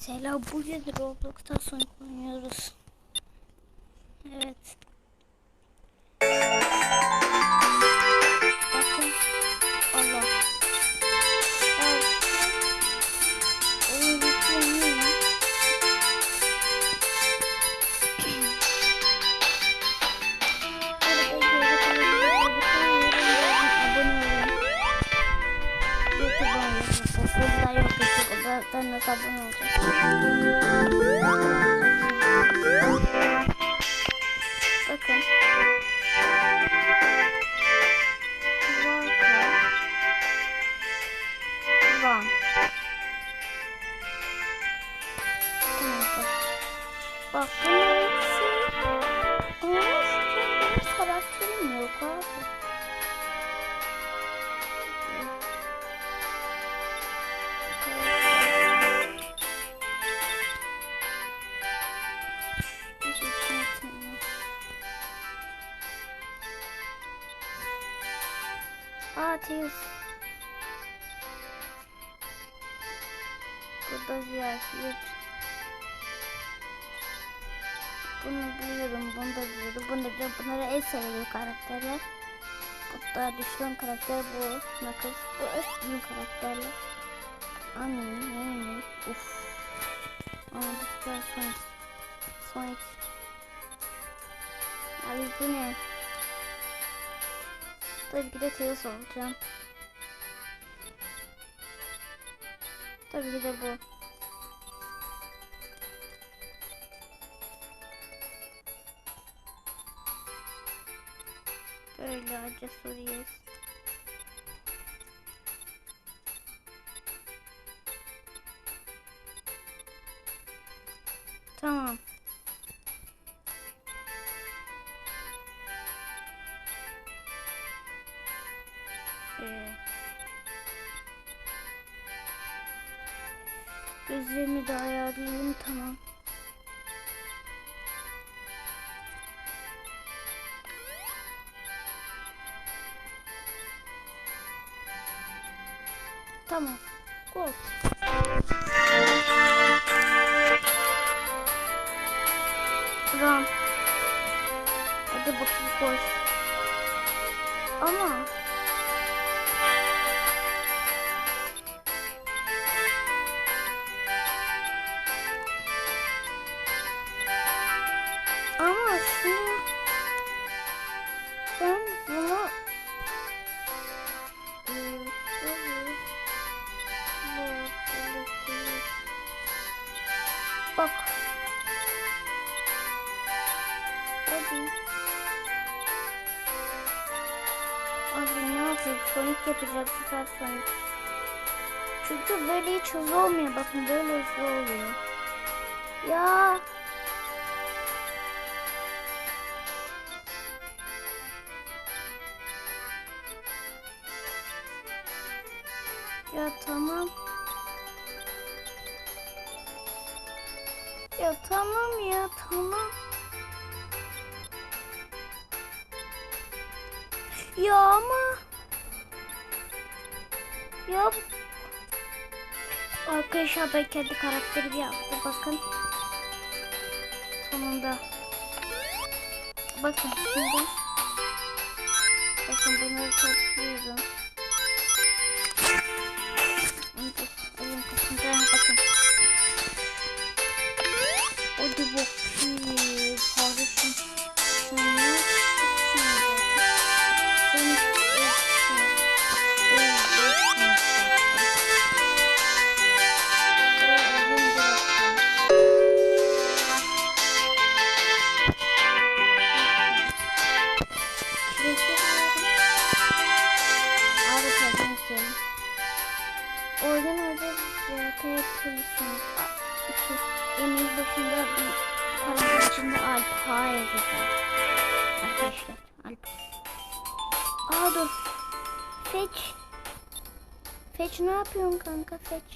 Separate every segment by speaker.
Speaker 1: Selam bugün Roblox'ta Sonic oynuyoruz. Evet. Nasıl abone olacağım? Bakın. Van. Bak. Bak Aa teyze. Burada bir yer. Bunu biliyorum, bunu da biliyorum, bunu da biliyorum. Bunları en sevdiğim karakterler. Da düşman karakter bu. Knuckles. Bu en karakterler. Anne, ne Uf. Ama bu da Sonic. Sonic. Abi bu ne? Tabii ki de Tails olacağım. Tabii ki de bu. Böyle cesuruyuz. Tamam. Gözlerimi de ayarlayayım tamam. Tamam. Gol. Tamam. Hadi bakayım koş. Ama Bak. Hadi. Abi ne yapayım? Sonic yapacak süper Sonic. Çünkü böyle hiç hızlı olmuyor. Bakın böyle hızlı oluyor. Ya. Ya tamam. Ya tamam ya tamam. Ya ama. Ya. Arkadaşlar ben kendi karakterimi yaptım bakın. Sonunda. Bakın şimdi. Bakın bunları topluyorum. Hadi bakayım. Kardeşim. Sen emir başında parantez içinde Alp H yazacak. Arkadaşlar Alp. Aa. Fetch. Fetch ne yapıyorsun kanka Fetch?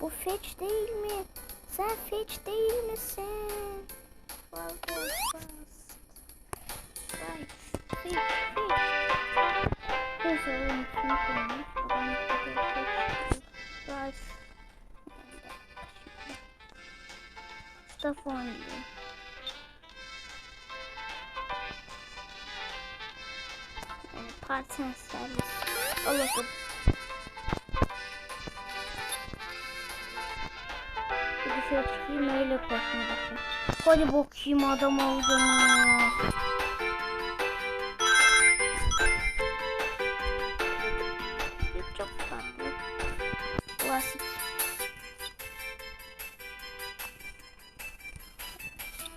Speaker 1: Bu Fetch değil mi? Sen Fetch değil misin? Fazla fast. Right. Fetch, Fetch. Neyse oyun Mustafa oynuyor. Partner servis. Allah'ım. Dışarı çıkayım öyle koşayım bakayım. Hadi bakayım adam olacağım.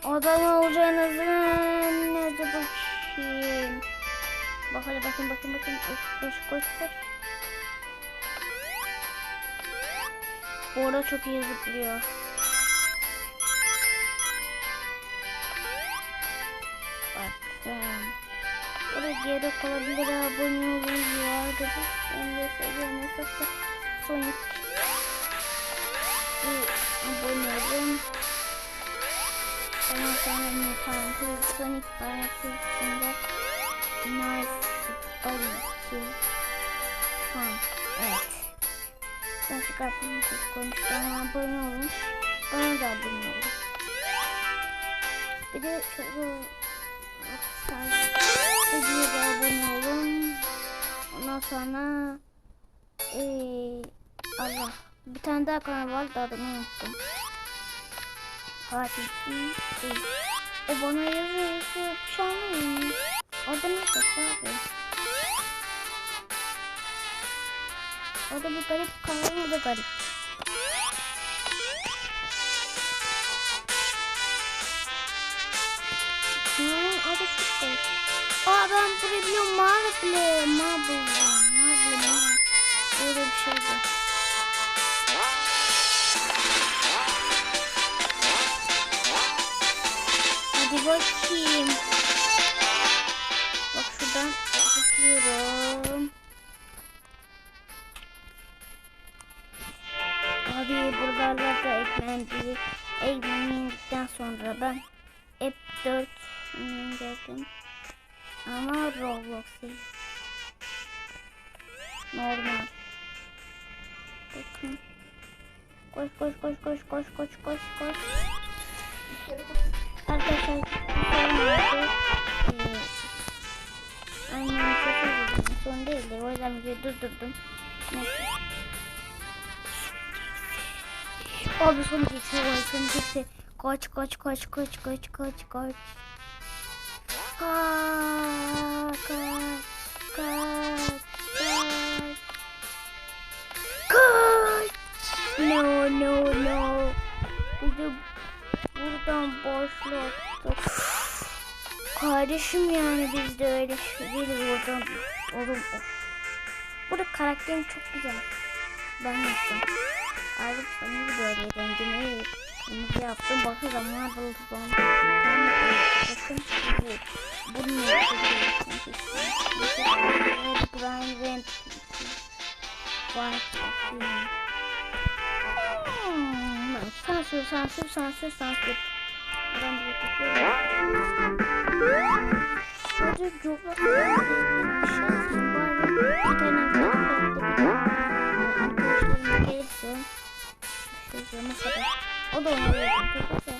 Speaker 1: Adam olacağınızı nerede bakayım? Bak hadi bakın bakın bakın. Koş koş koş. Bu çok iyi zıplıyor. Bakın. Orada geri kalabilir abone olun ya. Ben de. Nasıl Sonic. Abone olun. Ondan sonra Nintendo Sonic parası içinde Nice Oluşu Son Evet Ben çıkartmayı çok konuştum abone olun Bana da abone olun Bir de çok Videoya da abone olun Ondan sonra ee, Allah Bir tane daha kanal var da adını unuttum Fatih değil. O bana yazıyor yazıyor. Çalmayın. Adı ne abi? O da bir garip kanal o da garip. Kanalın adı çok garip. Aa ben burayı biliyorum. Marble. Marble. Marble. Marble. Öyle bir şeydi. Hadi bakayım. Bak şuradan zıplıyorum. Abi buralarda da eklendi. Eklendikten sonra ben hep 4 indirdim. Ama Roblox. Normal. Bakın. Koş koş koş koş koş koş koş koş. Arkadaşlar. Ee, aynen çok son değildi. O yüzden videoyu durdurdum. Neyse. Abi son geçti. Abi son geçti. Kaç kaç kaç kaç kaç kaç kaç. Kaç kaç kaç kaç. Kaç. No no no. Bizi buradan başlattık. Kardeşim yani biz de öyle değil buradan. Oğlum of. Burada karakterim çok güzel. Ben yaptım. Ayrıca sana bir böyle rengini kırmızı yaptım. Bakın zaman buldum. Bakın bu. Bunun Brian Rent. White. Hmm, sansür, sansür, sansür, sansür. Ben bunu tutuyorum. Sadece coğrafya şey mesela o da onu tekrar.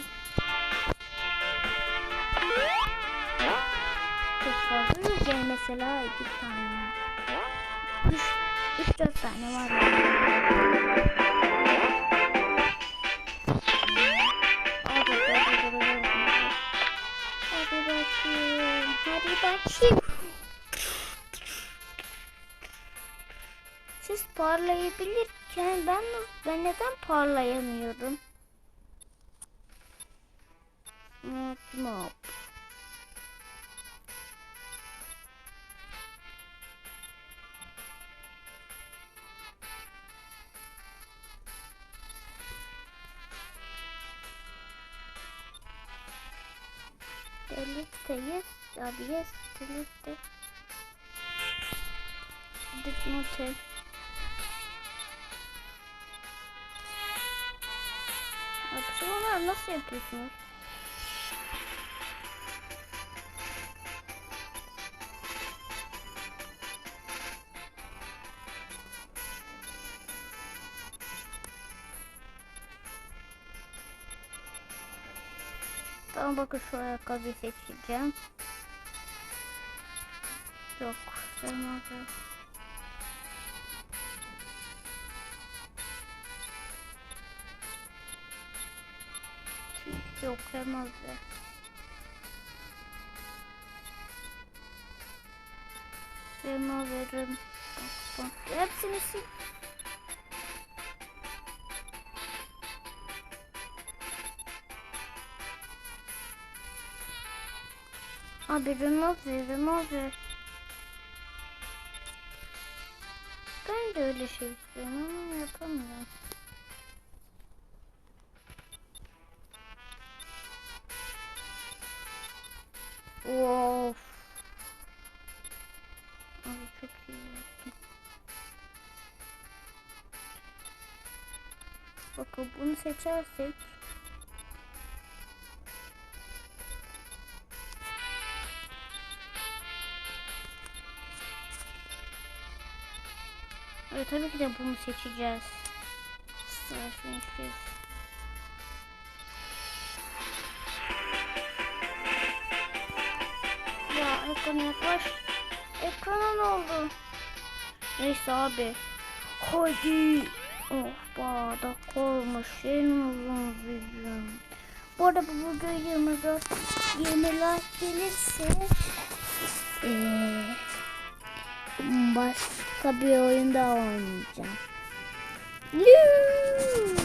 Speaker 1: Çok fazla yok yani mesela iki tane. Üç, üç dört tane var. Bakayım. Siz parlayabilirken ben ben neden parlayamıyorum? Mop mop. Yes, abi yes, delete. Delete not Yapıştırmalar nasıl yapıyorsunuz? Tamam bakın şu ayakkabıyı seçeceğim. Yok. Sevmezler. Yok sevmezler. Sevme veririm. Hepsini sil. Abi remove remove. Ben de öyle şey istiyorum ama yapamıyorum. Of. Abi çok iyi yaptım. Bakın bunu seçersek Evet tabii ki de bunu seçeceğiz. Starfish. Ya ekrana yaklaş. Ekrana ne oldu? Neyse abi. Hadi. Oh bardak olmuş. En uzun videom. Bu arada bu video 24 20 like gelirse eee başka bir oyunda oynayacağım. Yuuu.